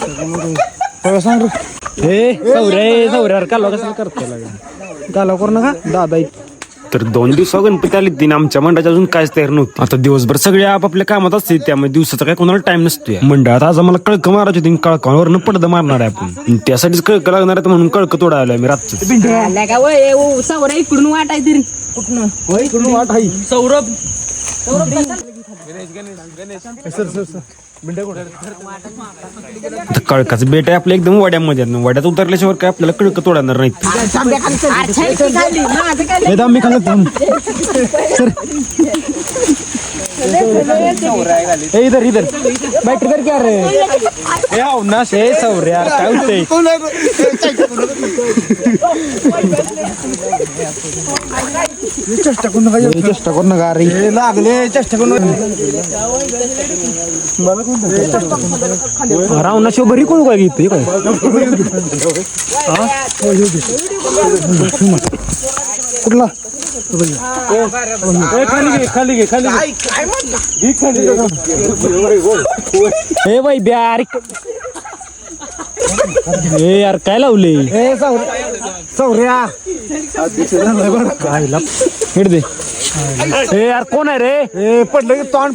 सांग? हे सौर्य सौर्यावर कालवा कसं करतो कालवा करू नका दादा तर दोन दिवसा गणपती आले तीन आमच्या मंडळाच्या अजून काहीच तयार नव्हती. आता दिवसभर सगळे आपापल्या कामात असते त्यामुळे दिवसाचा काही कोणाला टाइम नसतोय. मंडळात आज आम्हाला कळक मारायची होती कळकावरनं पडदा मारणार आहे आपण. त्यासाठीच कळक लागणार आहे म्हणून कळक तोडायला आलोय मी रातचं. आल्या का वय? ओ सावरा इकडून वाटाय तरी. कुठनं? वाट आहे. सौरभ. आता कळकाचं. बेट आहे आपल्या एकदम वड्यामध्ये आहे. वड्यात उतरल्याशिवाय काय आपल्याला कळक तोडणार नाही. हे दाम मी खाल्लं थांब. सर. ए, इधर इधर. बैठ इधर क्या रे? ए अवनाश हे सौर्या काय होतंय? चेष्टा करू नका चेष्टा करू नका रे लागले चेष्टा करू शिव बरी कोण काय घेते काय कुठला? खाली घे खाली घे खाली हे बाई ब्यार. ए यार काय लावले? चौऱ्या काय दे. ए यार कोण आहे रे? ए पडलं की तोंड.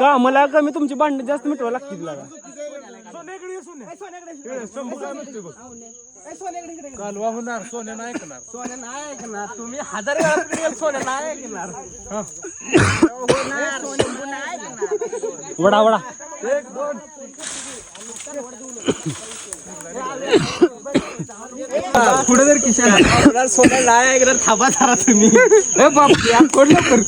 का? मला कमी तुमची भांडण जास्त मिटवा लागतील लागा कालवा होणार सोन्या. नाही ऐकणार. तुम्ही हजार वेळा सोन्या नाही ऐकणार. वडा वडा. पुढे जर किशन सोन्या नाही ऐकणार थांबा थारा तुम्ही. बाप कोण लवकर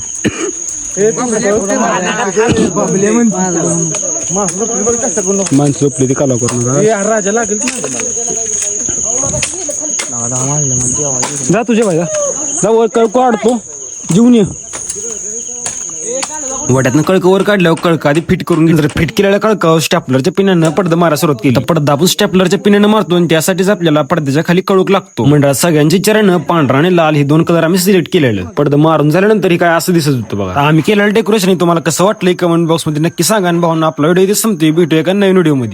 माणसं झोपली ती काला करणार राजा लागेल जा तुझ्या भाई जा जा वर कळक काढतो. जीवन ये. वड्यातनं कळक वर काढल्यावर कळक आधी फिट करून घेतलं. फिट केलेल्या कळकावर स्टॅपलरच्या पिण्यानं पडदा मारा सुरुवात केली. पडदा आपण स्टॅपलरच्या पिण्यानं मारतो आणि त्यासाठीच आपल्याला पडद्याच्या खाली कळूक लागतो. मंडळात सगळ्यांच्या चरण पांढरा आणि लाल हे दोन कलर आम्ही सिलेक्ट केलेलं. पडदा मारून झाल्यानंतर हे काय असं दिसत होतं बघा. आम्ही केलेलं डेकोरेशन तुम्हाला कसं वाटलंय कमेंट बॉक्समध्ये नक्की सांगा आणि भावना आपला व्हिडिओ संपते भेटूया का नवीन व्हिडिओमध्ये.